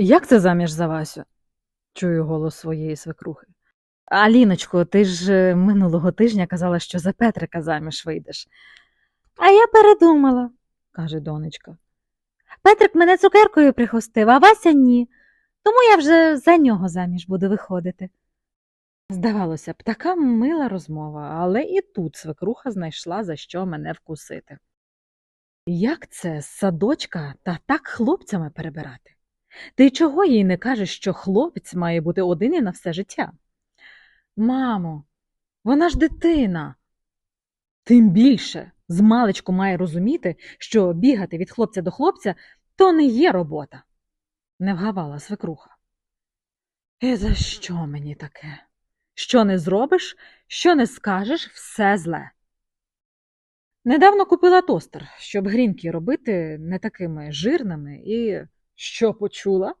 Як це заміж за Васю? чую голос своєї свекрухи. Аліночко, ти ж е, минулого тижня казала, що за Петрика заміж вийдеш. А я передумала, каже донечка. Петрик мене цукеркою прихостив, а Вася ні. Тому я вже за нього заміж буду виходити. Здавалося б, така мила розмова, але і тут свекруха знайшла за що мене вкусити. Як це з садочка та так хлопцями перебирати? Ти чого їй не кажеш, що хлопець має бути один і на все життя? Мамо, вона ж дитина. Тим більше з маличку має розуміти, що бігати від хлопця до хлопця то не є робота, не вгавала свекруха. І за що мені таке? Що не зробиш, що не скажеш, все зле. Недавно купила тостер, щоб грінки робити не такими жирними і що почула?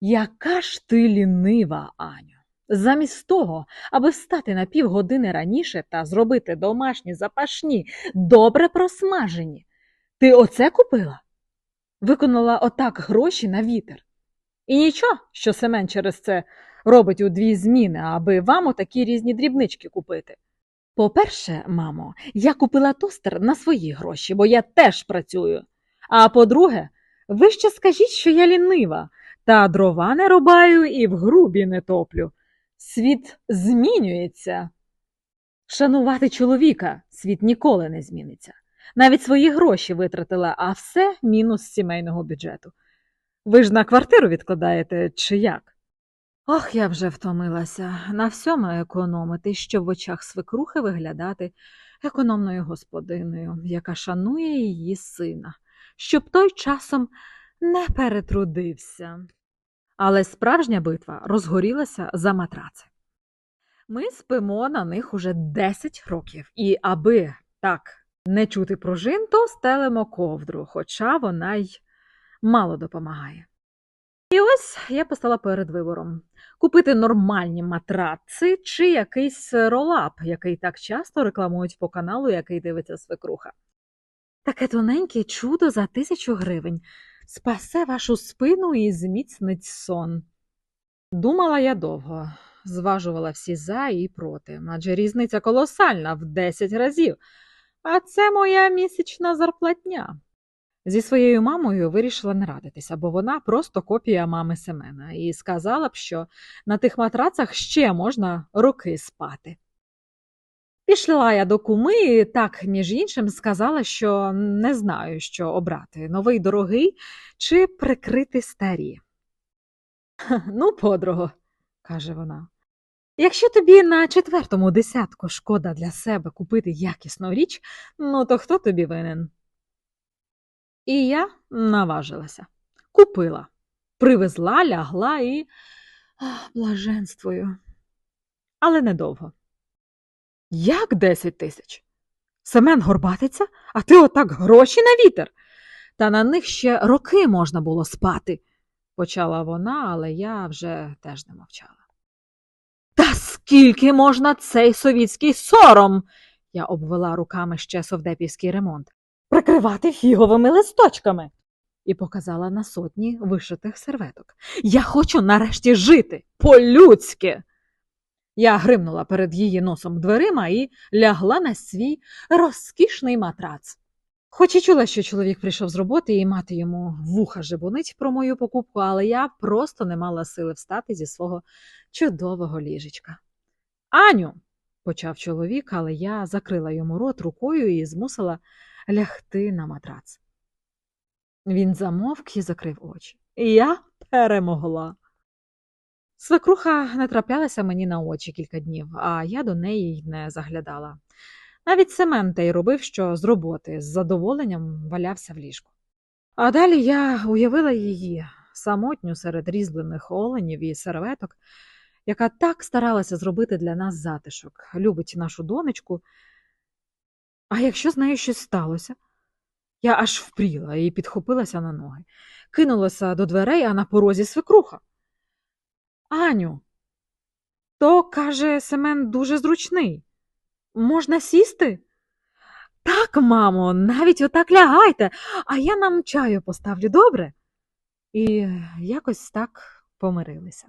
Яка ж ти лінива, Аню. Замість того, аби встати на півгодини раніше та зробити домашні запашні, добре просмажені. Ти оце купила? Виконала отак гроші на вітер. І нічого, що Семен через це робить у дві зміни, аби вам отакі різні дрібнички купити. По-перше, мамо, я купила тостер на свої гроші, бо я теж працюю. А по-друге, ви ще скажіть, що я лінива, та дрова не рубаю і в грубі не топлю. Світ змінюється. Шанувати чоловіка світ ніколи не зміниться. Навіть свої гроші витратила, а все мінус сімейного бюджету. Ви ж на квартиру відкладаєте чи як? Ох, я вже втомилася на всьому економити, щоб в очах свекрухи виглядати економною господиною, яка шанує її сина, щоб той часом не перетрудився. Але справжня битва розгорілася за матраци. Ми спимо на них уже 10 років, і аби так не чути пружин, то стелимо ковдру, хоча вона й мало допомагає. І ось я постала перед вибором купити нормальні матраци чи якийсь ролап, який так часто рекламують по каналу, який дивиться свекруха. Таке тоненьке чудо за тисячу гривень спасе вашу спину і зміцнить сон. Думала я довго, зважувала всі за і проти, адже різниця колосальна в 10 разів, а це моя місячна зарплатня. Зі своєю мамою вирішила не радитися, бо вона просто копія мами Семена, і сказала б, що на тих матрацах ще можна роки спати. Пішла я до куми так, між іншим, сказала, що не знаю, що обрати новий дорогий чи прикрити старі. Ну, подруго, каже вона. Якщо тобі на четвертому десятку шкода для себе купити якісну річ, ну то хто тобі винен? І я наважилася, купила, привезла, лягла і ах, блаженствую. Але недовго. Як десять тисяч? Семен горбатиться, а ти отак гроші на вітер. Та на них ще роки можна було спати, почала вона, але я вже теж не мовчала. Та скільки можна цей совітський сором? Я обвела руками ще совдепівський ремонт. Прикривати фіговими листочками. І показала на сотні вишитих серветок. Я хочу нарешті жити по-людськи. Я гримнула перед її носом дверима і лягла на свій розкішний матрац. Хоч і чула, що чоловік прийшов з роботи і мати йому вуха жебонить про мою покупку, але я просто не мала сили встати зі свого чудового ліжечка. Аню, почав чоловік, але я закрила йому рот рукою і змусила лягти на матрац. Він замовк і закрив очі. І я перемогла. Свекруха не траплялася мені на очі кілька днів, а я до неї й не заглядала. Навіть Семен те й робив, що з роботи з задоволенням валявся в ліжку. А далі я уявила її самотню серед різьблених оленів і серветок, яка так старалася зробити для нас затишок, любить нашу донечку. А якщо з нею щось сталося? Я аж впріла і підхопилася на ноги, кинулася до дверей, а на порозі свекруха. Аню, то, каже, Семен дуже зручний. Можна сісти? Так, мамо, навіть отак лягайте, а я нам чаю поставлю, добре? І якось так помирилися.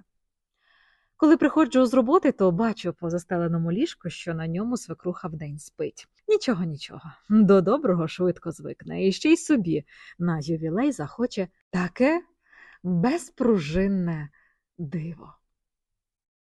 Коли приходжу з роботи, то бачу по застеленому ліжку, що на ньому свекруха вдень спить. Нічого, нічого, до доброго швидко звикне, і ще й собі на ювілей захоче таке безпружинне диво.